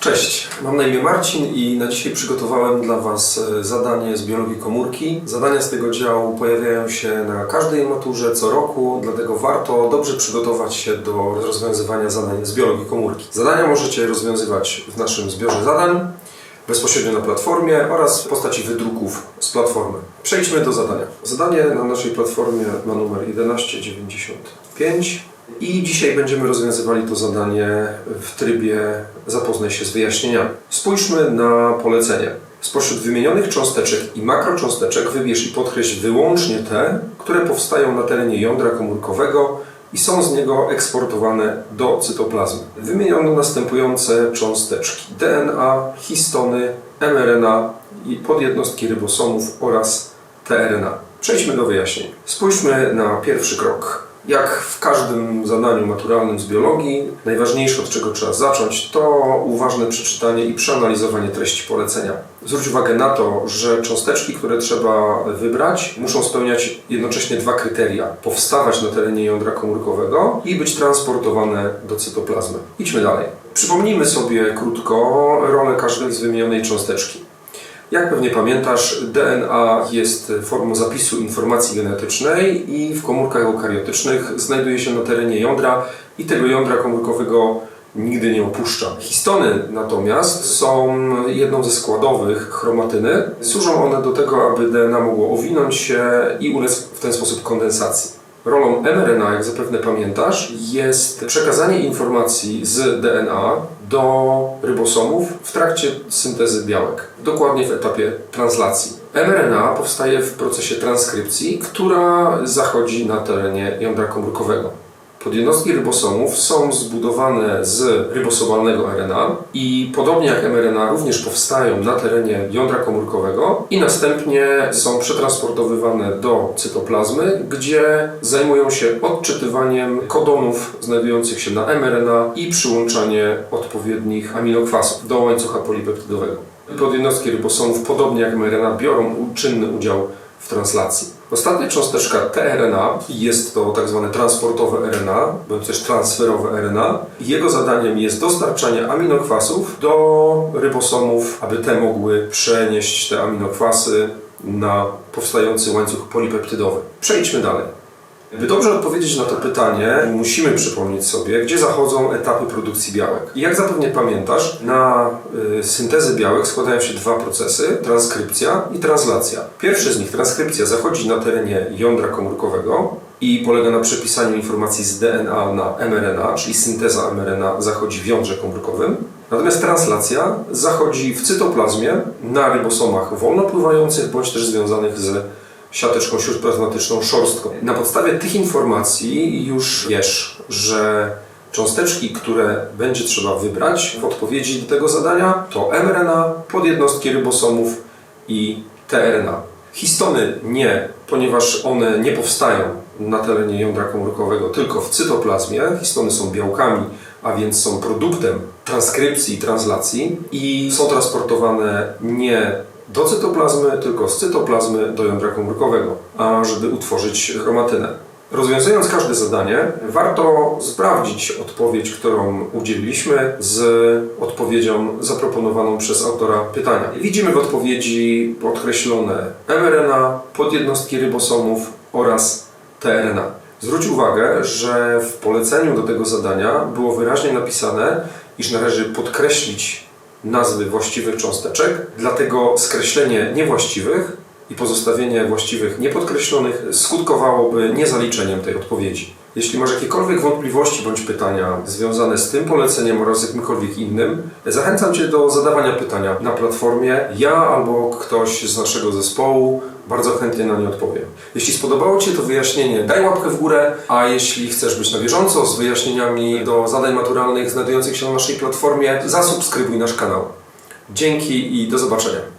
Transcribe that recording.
Cześć, mam na imię Marcin i na dzisiaj przygotowałem dla Was e, zadanie z biologii komórki. Zadania z tego działu pojawiają się na każdej maturze co roku, dlatego warto dobrze przygotować się do rozwiązywania zadań z biologii komórki. Zadania możecie rozwiązywać w naszym zbiorze zadań, bezpośrednio na platformie oraz w postaci wydruków z platformy. Przejdźmy do zadania. Zadanie na naszej platformie ma numer 1195 i dzisiaj będziemy rozwiązywali to zadanie w trybie zapoznaj się z wyjaśnieniami. Spójrzmy na polecenie. Spośród wymienionych cząsteczek i makrocząsteczek wybierz i podkreśl wyłącznie te, które powstają na terenie jądra komórkowego i są z niego eksportowane do cytoplazmy. Wymieniono następujące cząsteczki DNA, histony, mRNA i podjednostki rybosomów oraz tRNA. Przejdźmy do wyjaśnień. Spójrzmy na pierwszy krok. Jak w każdym zadaniu maturalnym z biologii, najważniejsze od czego trzeba zacząć to uważne przeczytanie i przeanalizowanie treści polecenia. Zwróć uwagę na to, że cząsteczki, które trzeba wybrać, muszą spełniać jednocześnie dwa kryteria: powstawać na terenie jądra komórkowego i być transportowane do cytoplazmy. Idźmy dalej. Przypomnijmy sobie krótko rolę każdej z wymienionej cząsteczki. Jak pewnie pamiętasz, DNA jest formą zapisu informacji genetycznej i w komórkach eukariotycznych znajduje się na terenie jądra i tego jądra komórkowego nigdy nie opuszcza. Histony natomiast są jedną ze składowych chromatyny. Służą one do tego, aby DNA mogło owinąć się i ulec w ten sposób kondensacji. Rolą mRNA, jak zapewne pamiętasz, jest przekazanie informacji z DNA do rybosomów w trakcie syntezy białek, dokładnie w etapie translacji. mRNA powstaje w procesie transkrypcji, która zachodzi na terenie jądra komórkowego. Podjednostki rybosomów są zbudowane z rybosomalnego RNA i podobnie jak mRNA również powstają na terenie jądra komórkowego i następnie są przetransportowywane do cytoplazmy, gdzie zajmują się odczytywaniem kodonów znajdujących się na mRNA i przyłączanie odpowiednich aminokwasów do łańcucha polipeptydowego. Podjednostki rybosomów, podobnie jak mRNA, biorą czynny udział w translacji. Ostatnia cząsteczka tRNA jest to tak zwane transportowe RNA, bądź też transferowe RNA. Jego zadaniem jest dostarczanie aminokwasów do rybosomów, aby te mogły przenieść te aminokwasy na powstający łańcuch polipeptydowy. Przejdźmy dalej. By dobrze odpowiedzieć na to pytanie, musimy przypomnieć sobie, gdzie zachodzą etapy produkcji białek. I jak zapewne pamiętasz, na y, syntezę białek składają się dwa procesy: transkrypcja i translacja. Pierwszy z nich, transkrypcja, zachodzi na terenie jądra komórkowego i polega na przepisaniu informacji z DNA na mRNA, czyli synteza mRNA zachodzi w jądrze komórkowym. Natomiast translacja zachodzi w cytoplazmie na rybosomach wolnopływających bądź też związanych z siateczką śródplazmatyczną szorstką. Na podstawie tych informacji już wiesz, że cząsteczki, które będzie trzeba wybrać w odpowiedzi do tego zadania to mRNA, podjednostki rybosomów i tRNA. Histony nie, ponieważ one nie powstają na terenie jądra komórkowego, tylko w cytoplazmie. Histony są białkami, a więc są produktem transkrypcji i translacji i są transportowane nie do cytoplazmy, tylko z cytoplazmy do jądra komórkowego, a żeby utworzyć chromatynę. Rozwiązując każde zadanie, warto sprawdzić odpowiedź, którą udzieliliśmy z odpowiedzią zaproponowaną przez autora pytania. Widzimy w odpowiedzi podkreślone mRNA, podjednostki rybosomów oraz tRNA. Zwróć uwagę, że w poleceniu do tego zadania było wyraźnie napisane, iż należy podkreślić nazwy właściwych cząsteczek, dlatego skreślenie niewłaściwych i pozostawienie właściwych niepodkreślonych skutkowałoby niezaliczeniem tej odpowiedzi. Jeśli masz jakiekolwiek wątpliwości bądź pytania związane z tym poleceniem oraz jakimkolwiek innym, zachęcam Cię do zadawania pytania na platformie. Ja albo ktoś z naszego zespołu bardzo chętnie na nie odpowiem. Jeśli spodobało Ci to wyjaśnienie, daj łapkę w górę, a jeśli chcesz być na bieżąco z wyjaśnieniami do zadań maturalnych znajdujących się na naszej platformie, zasubskrybuj nasz kanał. Dzięki i do zobaczenia.